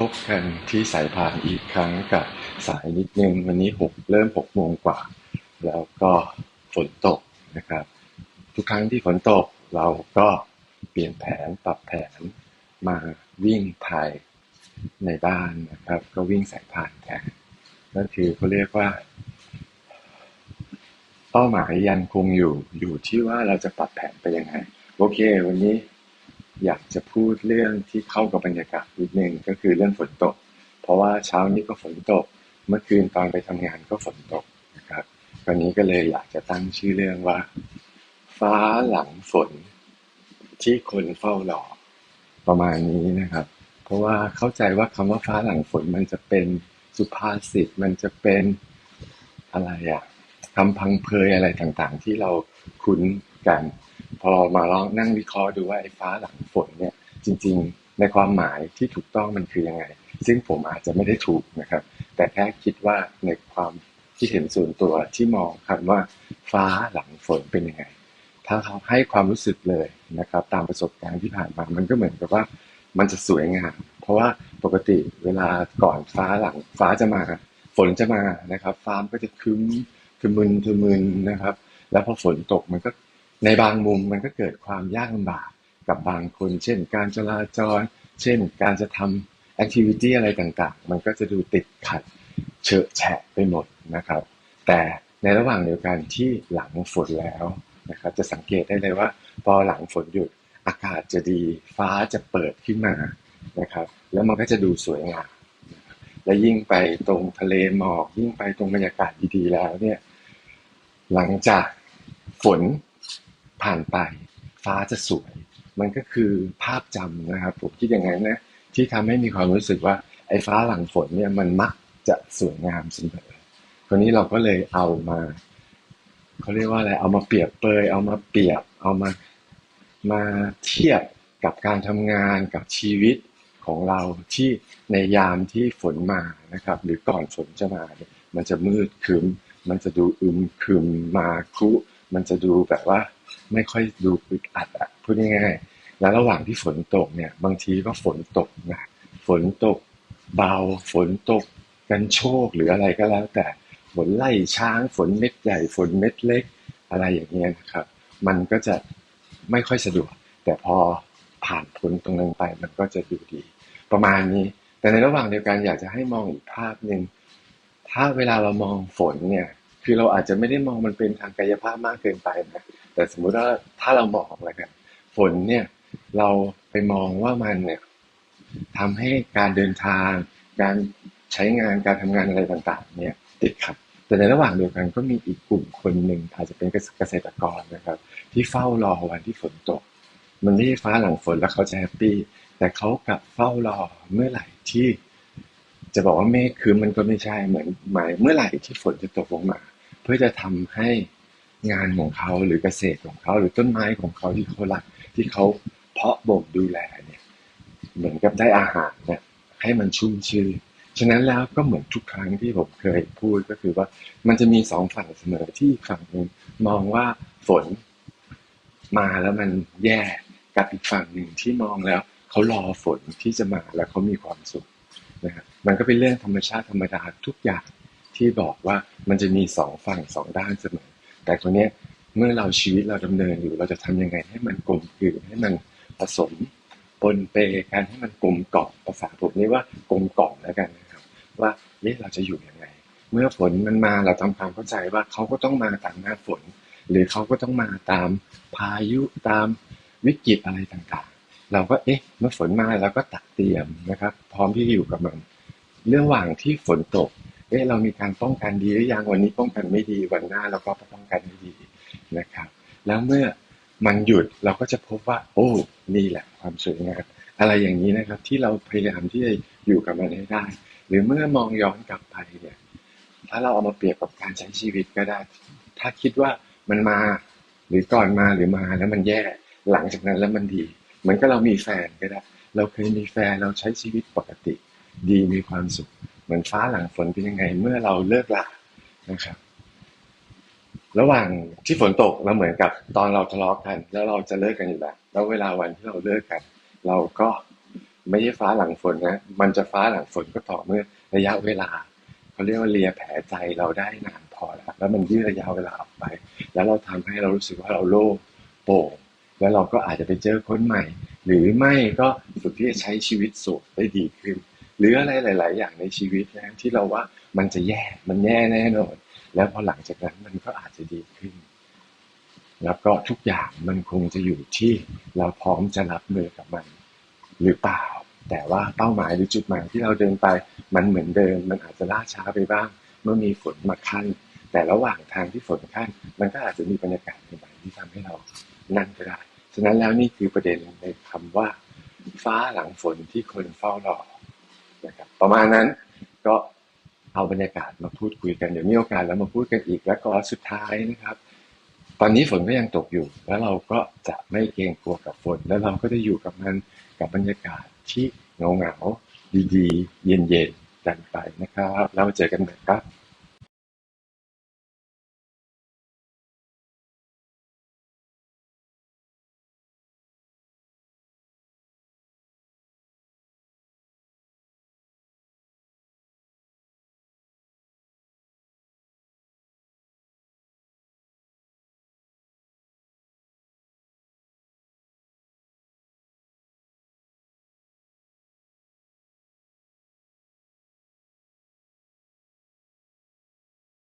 พบกันที่สายพานอีกครั้งกับสายนิดนึงวันนี้หกเริ่มหกโมงกว่า แล้วก็ฝนตกนะครับ ทุกครั้งที่ฝนตกเราก็เปลี่ยนแผนปรับแผนมาวิ่งภายในบ้านนะครับ ก็วิ่งสายพานแทนนั่นคือเขาเรียกว่า เป้าหมายยังคงอยู่อยู่ที่ว่าเราจะปรับแผนไปยังไง โอเค วันนี้ อยากจะพูดเรื่องที่เข้ากับบรรยากาศนิดนึงก็คือเรื่องฝนตก เพราะว่าเช้านี้ก็ฝนตก เมื่อคืนตอนไปทำงานก็ฝนตกนะครับวันนี้ก็เลยอยากจะตั้งชื่อเรื่องว่า ฟ้าหลังฝน ที่คนเฝ้ารอประมาณนี้นะครับ เพราะว่าเข้าใจว่าคำว่าฟ้าหลังฝนมันจะเป็นสุภาษิตมันจะเป็นอะไรอะคำพังเพยอะไรต่างๆ ที่เราคุ้นกัน พอมาลองนั่งวิเคราะห์ดูว่าไอ้ฟ้าหลังฝนเนี่ยจริง ๆ ในความหมายที่ถูกต้องมันคือยังไง ซึ่งผมอาจจะไม่ได้ถูกนะครับ แต่แค่คิดว่าในความที่เห็นส่วนตัวที่มองคำว่าฟ้าหลังฝนเป็นยังไง ถ้าเขาให้ความรู้สึกเลยนะครับ ตามประสบการณ์ที่ผ่านมามันก็เหมือนกับว่ามันจะสวยงามเพราะว่าปกติเวลาก่อนฟ้าหลังฟ้าจะมา ฝนจะมานะครับ ฟ้ามันก็จะคึ้มทึมึนทึมึนนะครับ แล้วพอฝนตกมันก็ ในบางมุมมันก็เกิดความยากลำบากกับบางคน เช่น การจราจร เช่น การจะทำแอคทิวิตี้อะไรต่างๆ มันก็จะดูติดขัดเฉอะแฉะไปหมดนะครับ แต่ในระหว่างเดียวกันที่หลังฝนแล้วนะครับจะสังเกตได้เลยว่า พอหลังฝนหยุดอากาศจะดีฟ้าจะเปิดขึ้นมานะครับ แล้วมันก็จะดูสวยงามและยิ่งไปตรงทะเลหมอกยิ่งไปตรงบรรยากาศดีๆแล้วเนี่ยหลังจากฝน ผ่านไป ฟ้าจะสวย มันก็คือภาพจำนะครับ ผมคิดอย่างนั้นนะที่ทำให้มีความรู้สึกว่าไอ้ฟ้าหลังฝนเนี่ยมันมักจะสวยงามเสมอคนนี้เราก็เลยเอามาเขาเรียกว่าอะไรเอามาเปรียบเปยเอามาเปรียบ เอามามาเทียบกับการทำงานกับชีวิตของเราที่ในยามที่ฝนมานะครับ หรือก่อนฝนจะมาเนี่ยมันจะมืดครึ้มมันจะดูอึมครึมมาคุ มันจะดูแบบว่า ไม่ค่อยดูอึดอัดอะพูดง่ายๆแล้วระหว่างที่ฝนตกเนี่ย บางทีก็ฝนตกนะฝนตกเบาฝนตกกันโชคหรืออะไรก็แล้ว แต่ฝนไล่ช้างฝนเม็ดใหญ่ฝนเม็ดเล็ก อะไรอย่างเงี้ยนะครับ มันก็จะไม่ค่อยสะดวก แต่พอผ่านพ้นตรงนั้นไปมันก็จะดูดี ประมาณนี้ แต่ในระหว่างเดียวกันอยากจะให้มองอีกภาพหนึ่งถ้าเวลาเรามองฝนเนี่ย คือเราอาจจะไม่ได้มองมันเป็นทางกายภาพมากเกินไปนะ แต่สมมุติว่าถ้าเรามองอะไรกันฝนเนี่ยเราไปมองว่ามันเนี่ยทำให้การเดินทาง การใช้งานการทำงานอะไรต่างๆ เนี่ยติดขัดแต่ในระหว่างเดียวกันก็มีอีกกลุ่มคนหนึ่งอาจจะเป็นเกษตรกรนะครับ ที่เฝ้ารอวันที่ฝนตก มันไม่ใช่ฟ้าหลังฝนแล้วเขาจะแฮปปี้แต่เขากลับเฝ้ารอเมื่อไหร่ที่ จะบอกว่าเมฆคือมันก็ไม่ใช่เหมือนหมายเมื่อไหร่ที่ฝนจะตกลงมา เพื่อจะทำให้ งานของเขาหรือเกษตรของเขา หรือต้นไม้ของเขาที่เขารักที่เขาเพาะบ่มดูแลเนี่ยเหมือนกับได้อาหารเนี่ยให้มันชุ่มชื่นฉะนั้นแล้วก็เหมือนทุกครั้งที่ผมเคยพูดก็คือว่ามันจะมีสองฝั่งเสมอที่ฝั่งหนึ่งมองว่าฝนมาแล้วมันแย่กับอีกฝั่งหนึ่งที่มองแล้วเขารอฝนที่จะมาแล้วเขามีความสุขนะครับมันก็เป็นเรื่องธรรมชาติธรรมดาทุกอย่างที่บอกว่ามันจะมีสองฝั่งสองด้านเสมอ แต่คนนี้เมื่อเราชีวิตเราดำเนินอยู่ เราจะทำยังไงให้มันกลมกลืนให้มันผสมปนเปกันให้มันกลมกล่อมภาษาผมนี่ว่ากลมกล่อมแล้วกันนะครับ ว่าเอ๊ะเราจะอยู่ยังไง เมื่อฝนมันมาเราทำความเข้าใจว่าเขาก็ต้องมาตามหน้าฝน หรือเขาก็ต้องมาตามพายุตามวิกฤตอะไรต่างๆ เราก็เอ๊ะเมื่อฝนมาเราก็ตักเตรียมนะครับ พร้อมที่จะอยู่กับมันเรื่องหว่างที่ฝนตก เอ๊ะเรามีการป้องกันดีหรือยังวันนี้ป้องกันไม่ดีวันหน้าเราก็ป้องกันให้ดีนะครับ แล้วเมื่อมันหยุดเราก็จะพบว่า โอ้นี่แหละความสวยงามอะไรอย่างนี้นะครับ ที่เราพยายามที่จะอยู่กับมันให้ได้ หรือเมื่อมองย้อนกลับไปเนี่ย ถ้าเราเอามาเปรียบกับการใช้ชีวิตก็ได้ ถ้าคิดว่ามันมาหรือก่อนมาหรือมาแล้วมันแย่หลังจากนั้นแล้วมันดีเหมือนกับเรามีแฟนก็ได้ เราเคยมีแฟนเราใช้ชีวิตปกติ ดีมีความสุข เหมือนฟ้าหลังฝนเป็นยังไง เมื่อเราเลิกลานะครับ ระหว่างที่ฝนตกเราเหมือนกับตอนเราทะเลาะกัน แล้วเราจะเลิกกันอยู่แล้วแล้วเวลาวันที่เราเลิกกัน เราก็ไม่ใช่ฟ้าหลังฝนนะ มันจะฟ้าหลังฝนก็ต่อเมื่อระยะเวลาเขาเรียกว่าเลียแผลใจเราได้นานพอแล้วแล้วมันยืดระยะเวลาออกไป แล้วเราทำให้เรารู้สึกว่าเราโล่งโปร่งแล้วเราก็อาจจะไปเจอคนใหม่ หรือไม่ก็ฝึกที่จะใช้ชีวิตสุขได้ดีขึ้น หรืออะไรหลาย ๆ อย่างในชีวิตนะที่เราว่ามันจะแย่มันแย่แน่นอนแล้วพอหลังจากนั้นมันก็อาจจะดีขึ้น แล้วก็ทุกอย่างมันคงจะอยู่ที่เราพร้อมจะรับมือกับมันหรือเปล่า แต่ว่าเป้าหมายหรือจุดหมายที่เราเดินไปมันเหมือนเดิม มันอาจจะล่าช้าไปบ้าง เมื่อมีฝนมาขั้น แต่ระหว่างทางที่ฝนขั้น มันก็อาจจะมีบรรยากาศใหม่ที่ทำให้เรานั่นก็ได้ ฉะนั้นแล้วนี่คือประเด็นในคำว่า ฟ้าหลังฝนที่คนเฝ้ารอ ประมาณนั้นก็เอาบรรยากาศมาพูดคุยกันเดี๋ยวมีโอกาสแล้วมาพูดกันอีกแล้วก็สุดท้ายนะครับ ตอนนี้ฝนก็ยังตกอยู่ แล้วเราก็จะไม่เกรงกลัวกับฝน แล้วเราก็จะอยู่กับมันกับบรรยากาศที่เงาเงาดีๆ เย็นๆกันไปนะครับ แล้วมาเจอกันใหม่ครับ